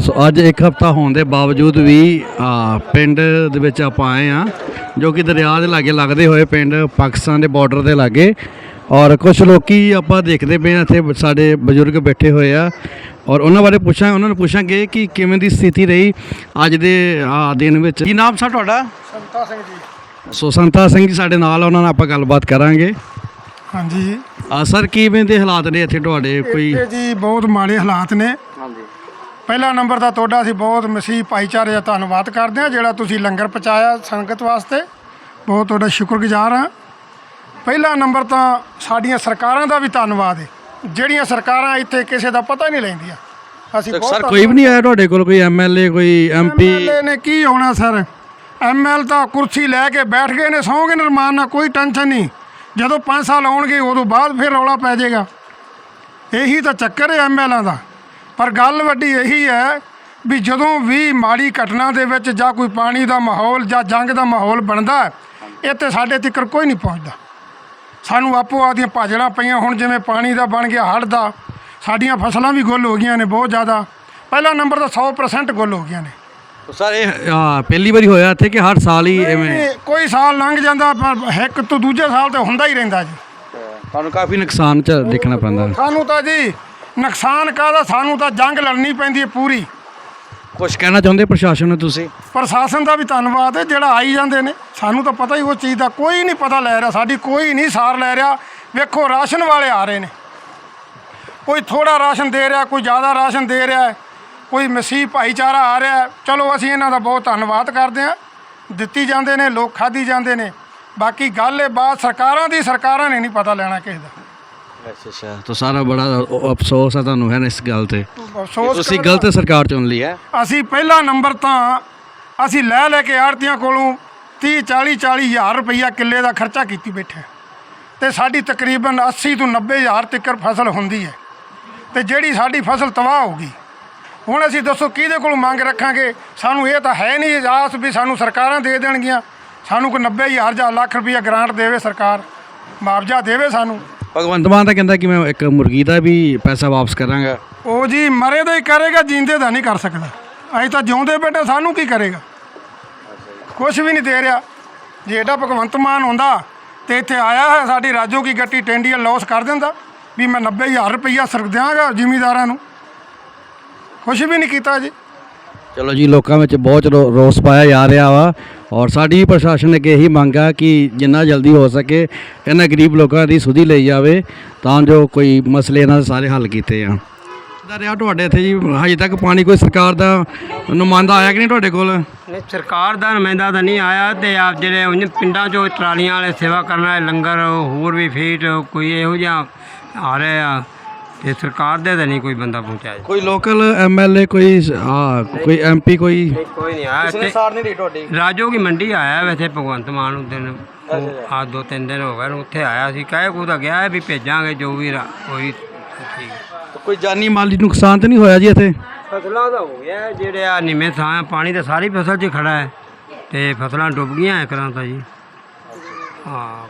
ਸੋ ਅੱਜ ਇੱਕ ਹਫਤਾ ਹੋਣ ਦੇ ਬਾਵਜੂਦ ਵੀ ਆ, ਪਿੰਡ ਦੇ ਵਿੱਚ ਆਪਾਂ ਆਏ ਆ ਜੋ ਕਿ ਦਰਿਆ ਦੇ ਲਾਗੇ ਲੱਗਦੇ ਹੋਏ ਪਿੰਡ ਪਾਕਿਸਤਾਨ ਦੇ ਬਾਰਡਰ ਦੇ ਲਾਗੇ। ਔਰ ਕੁਝ ਲੋਕੀ ਆਪਾਂ ਦੇਖਦੇ ਪਏ ਆ ਇੱਥੇ ਸਾਡੇ ਬਜ਼ੁਰਗ ਬੈਠੇ ਹੋਏ ਆ। ਔਰ ਉਹਨਾਂ ਬਾਰੇ ਪੁੱਛਾਂ ਉਹਨਾਂ ਨੂੰ ਪੁੱਛਾਂਗੇ ਕਿ ਕਿਵੇਂ ਦੀ ਸਥਿਤੀ ਰਹੀ ਅੱਜ ਦੇ ਆ ਦਿਨ ਵਿੱਚ। ਕੀ ਨਾਮ ਸਾ ਤੁਹਾਡਾ? ਸੰਤਾ ਸਿੰਘ ਜੀ। ਸੋ ਸੰਤਾ ਸਿੰਘ ਜੀ ਸਾਡੇ ਨਾਲ ਉਹਨਾਂ ਨਾਲ ਆਪਾਂ ਗੱਲਬਾਤ ਕਰਾਂਗੇ। ਹਾਂਜੀ। ਆ ਸਰ ਕਿਵੇਂ ਦੇ ਹਾਲਾਤ ਨੇ ਇੱਥੇ ਤੁਹਾਡੇ? ਕੋਈ ਜੀ ਬਹੁਤ ਮਾੜੇ ਹਾਲਾਤ ਨੇ। ਹਾਂਜੀ। ਪਹਿਲਾ ਨੰਬਰ ਤਾਂ ਤੁਹਾਡਾ ਅਸੀਂ ਬਹੁਤ ਮਸੀਹ ਭਾਈਚਾਰੇ ਦਾ ਧੰਨਵਾਦ ਕਰਦੇ ਹਾਂ ਜਿਹੜਾ ਤੁਸੀਂ ਲੰਗਰ ਪਹੁੰਚਾਇਆ ਸੰਗਤ ਵਾਸਤੇ। ਬਹੁਤ ਤੁਹਾਡਾ ਸ਼ੁਕਰਗੁਜ਼ਾਰ ਹਾਂ। ਪਹਿਲਾ ਨੰਬਰ ਤਾਂ ਸਾਡੀਆਂ ਸਰਕਾਰਾਂ ਦਾ ਵੀ ਧੰਨਵਾਦ ਹੈ। ਜਿਹੜੀਆਂ ਸਰਕਾਰਾਂ ਇੱਥੇ ਕਿਸੇ ਦਾ ਪਤਾ ਹੀ ਨਹੀਂ ਲੈਂਦੀਆਂ। ਅਸੀਂ ਸਰ ਕੋਈ ਵੀ ਨਹੀਂ ਆਇਆ ਤੁਹਾਡੇ ਕੋਲ ਕੋਈ ਐਮਐਲਏ ਕੋਈ ਐਮਪੀ ਐਮਐਲਏ ਨੇ ਕੀ ਹੋਣਾ ਸਰ? ਐਮਐਲ ਤਾਂ ਕੁਰਸੀ ਲੈ ਕੇ ਬੈਠ ਗਏ ਨੇ ਸੌਂਗੇ ਨਿਰਮਾਨ ਨਾਲ ਕੋਈ ਟੈਨਸ਼ਨ ਨਹੀਂ। ਜਦੋਂ 5 ਸਾਲ ਆਉਣਗੇ ਉਦੋਂ ਬਾਅਦ ਫਿਰ ਰੌਲਾ ਪੈ ਜਾਏਗਾ। ਇਹੀ ਤਾਂ ਚੱਕਰ ਹੈ ਐਮਐਲਾਂ ਦਾ। ਪਰ ਗੱਲ ਵੱਡੀ ਇਹੀ ਹੈ ਵੀ ਜਦੋਂ ਵੀ ਮਾੜੀ ਘਟਨਾ ਦੇ ਵਿੱਚ ਜਾਂ ਕੋਈ ਪਾਣੀ ਦਾ ਮਾਹੌਲ ਜਾਂ ਜੰਗ ਦਾ ਮਾਹੌਲ ਬਣਦਾ ਹੈ, ਇੱਥੇ ਸਾਡੇ ਤੱਕ ਕੋਈ ਨਹੀਂ ਪਹੁੰਚਦਾ। ਸਾਨੂੰ ਆਪੋ ਆਦੀਆਂ ਭਾਜੜਾਂ ਪਈਆਂ ਹੁਣ ਜਿਵੇਂ ਪਾਣੀ ਦਾ ਬਣ ਗਿਆ ਹੜ੍ਹ ਦਾ ਸਾਡੀਆਂ ਫਸਲਾਂ ਵੀ ਗੁੱਲ ਹੋ ਗਈਆਂ ਨੇ ਬਹੁਤ ਜ਼ਿਆਦਾ। ਪਹਿਲਾ ਨੰਬਰ ਤਾਂ 100% ਗੁੱਲ ਹੋ ਗਈਆਂ ਨੇ। ਸਰ ਇਹ ਪਹਿਲੀ ਵਾਰੀ ਹੋਇਆ ਇੱਥੇ ਕਿ ਹਰ ਸਾਲ ਹੀ ਐਵੇਂ? ਇਹ ਕੋਈ ਸਾਲ ਲੰਘ ਜਾਂਦਾ ਪਰ ਇੱਕ ਤੋਂ ਦੂਜੇ ਸਾਲ ਤੇ ਹੁੰਦਾ ਹੀ ਰਹਿੰਦਾ ਜੀ। ਤੁਹਾਨੂੰ ਕਾਫੀ ਨੁਕਸਾਨ ਚ ਦੇਖਣਾ ਪੈਂਦਾ। ਸਾਨੂੰ ਤਾਂ ਜੀ ਨੁਕਸਾਨ ਕਾਹਦਾ? ਸਾਨੂੰ ਤਾਂ ਜੰਗ ਲੜਨੀ ਪੈਂਦੀ ਹੈ ਪੂਰੀ। ਕੁਝ ਕਹਿਣਾ ਚਾਹੁੰਦੇ ਪ੍ਰਸ਼ਾਸਨ ਨੂੰ ਤੁਸੀਂ? ਪ੍ਰਸ਼ਾਸਨ ਦਾ ਵੀ ਧੰਨਵਾਦ ਹੈ ਜਿਹੜਾ ਆਈ ਜਾਂਦੇ ਨੇ। ਸਾਨੂੰ ਤਾਂ ਪਤਾ ਹੀ ਉਹ ਚੀਜ਼ ਦਾ ਕੋਈ ਨਹੀਂ ਪਤਾ ਲੈ ਰਿਹਾ। ਸਾਡੀ ਕੋਈ ਨਹੀਂ ਸਾਰ ਲੈ ਰਿਹਾ। ਵੇਖੋ ਰਾਸ਼ਨ ਵਾਲੇ ਆ ਰਹੇ ਨੇ। ਕੋਈ ਥੋੜਾ ਰਾਸ਼ਨ ਦੇ ਰਿਹਾ ਕੋਈ ਜ਼ਿਆਦਾ ਰਾਸ਼ਨ ਦੇ ਰਿਹਾ ਕੋਈ ਮਸੀਹ ਭਾਈਚਾਰਾ ਆ ਰਿਹਾ। ਚਲੋ ਅਸੀਂ ਇਹਨਾਂ ਦਾ ਬਹੁਤ ਧੰਨਵਾਦ ਕਰਦੇ ਹਾਂ। ਦਿੱਤੀ ਜਾਂਦੇ ਨੇ ਲੋਕ ਖਾਧੀ ਜਾਂਦੇ ਨੇ। ਬਾਕੀ ਗੱਲ ਇਹ ਬਾਤ ਸਰਕਾਰਾਂ ਦੀ ਸਰਕਾਰਾਂ ਨੇ ਨਹੀਂ ਪਤਾ ਲੈਣਾ ਕਿਸੇ ਦਾ। ਅੱਛਾ ਅੱਛਾ। ਤਾਂ ਸਾਰਾ ਬੜਾ ਅ- ਅਫਸੋਸ ਹੈ ਤੁਹਾਨੂੰ ਹੈ ਨਾ ਇਸ ਗੱਲ ਤੇ। ਅਫਸੋਸ ਤੁਸੀਂ ਗਲਤ ਸਰਕਾਰ ਚੁਣ ਲਈ ਹੈ। ਅਸੀਂ ਪਹਿਲਾ ਨੰਬਰ ਤਾਂ ਅਸੀਂ ਲੈ ਲੈ ਕੇ ਆੜਤੀਆਂ ਕੋਲੋਂ 30 40 40 ਹਜ਼ਾਰ ਰੁਪਈਆ ਕਿੱਲੇ ਦਾ ਖਰਚਾ ਕੀਤੀ ਬੈਠੇ। ਤੇ ਸਾਡੀ ਤਕਰੀਬਨ 80 ਤੋਂ 90 ਹਜ਼ਾਰ ਤੱਕ ਫਸਲ ਹੁੰਦੀ ਹੈ। ਤੇ ਜਿਹੜੀ ਸਾਡੀ ਫਸਲ ਤਬਾਹ ਹੋ ਗਈ ਹੁਣ ਅਸੀਂ ਦੱਸੋ ਕਿਹਦੇ ਕੋਲ ਮੰਗ ਰੱਖਾਂਗੇ? ਸਾਨੂੰ ਇਹ ਤਾਂ ਹੈ ਨਹੀਂ ਆਸ ਵੀ ਸਾਨੂੰ ਸਰਕਾਰਾਂ ਦੇ ਦੇਣਗੀਆਂ। ਸਾਨੂੰ ਕੋਈ 90 ਹਜ਼ਾਰ ਜਾਂ ਲੱਖ ਰੁਪਈਆ ਗ੍ਰਾਂਟ ਦੇਵੇ ਸਰਕਾਰ ਮੁਆਵਜ਼ਾ ਦੇਵੇ ਸਾਨੂੰ। ਭਗਵੰਤ ਮਾਨ ਤਾਂ ਕਹਿੰਦਾ ਕਿ ਮੈਂ ਇੱਕ ਮੁਰਗੀ ਦਾ ਵੀ ਪੈਸਾ ਵਾਪਸ ਕਰਾਂਗਾ। ਉਹ ਜੀ ਮਰੇ ਦਾ ਹੀ ਕਰੇਗਾ, ਜਿੰਦੇ ਦਾ ਨਹੀਂ ਕਰ ਸਕਦਾ। ਅਸੀਂ ਤਾਂ ਜਿਉਂਦੇ ਬੈਠੇ ਸਾਨੂੰ ਕੀ ਕਰੇਗਾ? ਕੁਝ ਵੀ ਨਹੀਂ ਦੇ ਰਿਹਾ। ਜੇ ਏਡਾ ਭਗਵੰਤ ਮਾਨ ਹੁੰਦਾ ਤੇ ਇੱਥੇ ਆਇਆ ਹੈ ਸਾਡੀ ਰਾਜੋ ਕੀ ਗੱਟੀ ਟੈਂਡੀਆ ਲਾਸ ਕਰ ਦਿੰਦਾ ਵੀ ਮੈਂ 90000 ਰੁਪਈਆ ਸਰਕ ਦਿਆਂਗਾ ਜ਼ਿਮੀਦਾਰਾਂ ਨੂੰ। ਕੁਝ ਵੀ ਨਹੀਂ ਕੀਤਾ ਜੀ। ਚਲੋ ਜੀ, ਲੋਕਾਂ ਵਿੱਚ ਬਹੁਤ ਰੋ- ਰੋਸ ਪਾਇਆ ਜਾ ਰਿਹਾ ਵਾ ਔਰ ਸਾਡੀ ਪ੍ਰਸ਼ਾਸਨ ਅੱਗੇ ਇਹੀ ਮੰਗ ਆ ਕਿ ਜਿੰਨਾ ਜਲਦੀ ਹੋ ਸਕੇ, ਇਹਨਾਂ ਗਰੀਬ ਲੋਕਾਂ ਦੀ ਸੁਧੀ ਲਈ ਜਾਵੇ, ਤਾਂ ਜੋ ਕੋਈ ਮਸਲੇ ਇਹਨਾਂ ਦੇ ਸਾਰੇ ਹੱਲ ਕੀਤੇ ਆ ਦਾ ਰਿਹਾ ਤੁਹਾਡੇ ਇੱਥੇ ਜੀ? ਹਜੇ ਤੱਕ ਪਾਣੀ ਕੋਈ ਸਰਕਾਰ ਦਾ ਨੁਮਾਇੰਦਾ ਆਇਆ ਕਿ ਨਹੀਂ ਤੁਹਾਡੇ ਕੋਲ? ਨਹੀਂ, ਸਰਕਾਰ ਦਾ ਨੁਮਾਇੰਦਾ ਤਾਂ ਨਹੀਂ ਆਇਆ ਤੇ ਆਪ ਜਿਹੜੇ ਉਂਝ ਪਿੰਡਾਂ 'ਚੋਂ ਟਰਾਲੀਆਂ ਵਾਲੇ ਸੇਵਾ ਕਰਨ ਵਾਲੇ ਲੰਗਰ, ਹੋਰ ਵੀ ਫੀਟ, ਕੋਈ ਇਹੋ ਜਿਹਾ ਆ ਰਹੇ ਆ ਤੇ ਸਰਕਾਰ ਦੇ ਤਾਂ ਨਹੀਂ ਕੋਈ ਬੰਦਾ ਪਹੁੰਚਿਆ ਜੀ। ਕੋਈ ਲੋਕਲ ਐਮਐਲਏ ਕੋਈ ਆ ਕੋਈ ਐਮਪੀ ਕੋਈ ਕੋਈ ਨਹੀਂ ਆਇਆ ਇੱਥੇ। ਸਾਰ ਨਹੀਂ ਰਹੀ ਤੁਹਾਡੀ। ਰਾਜੋ ਕੀ ਮੰਡੀ ਆਇਆ ਵੈਸੇ ਭਗਵੰਤ ਮਾਨ ਉਸ ਦਿਨ ਆ ਦੋ ਤਿੰਨ ਦਿਨ ਹੋ ਗਏ ਨੂੰ ਉੱਥੇ ਆਇਆ ਸੀ। ਕਹੇ ਕੋ ਤਾਂ ਗਿਆ ਵੀ ਭੇਜਾਂਗੇ ਜੋ ਵੀ ਰਾ- ਕੋਈ ਠੀਕ ਕੋਈ ਜਾਨੀ ਮਾਲੀ ਨੁਕਸਾਨ ਤਾਂ ਨਹੀਂ ਹੋਇਆ ਜੀ ਇੱਥੇ? ਫਸਲਾਂ ਦਾ ਹੋ ਗਿਆ ਹੈ, ਜਿਹੜੇ ਆ ਨਿੰਮੇ ਥਾਂ ਪਾਣੀ ਤਾਂ ਸਾਰੀ ਫਸਲ 'ਚ ਖੜਾ ਹੈ ਤੇ ਫਸਲਾਂ ਡੁੱਬ ਗਈਆਂ ਇੱਕ ਤਰ੍ਹਾਂ ਤਾਂ ਜੀ। ਹਾਂ।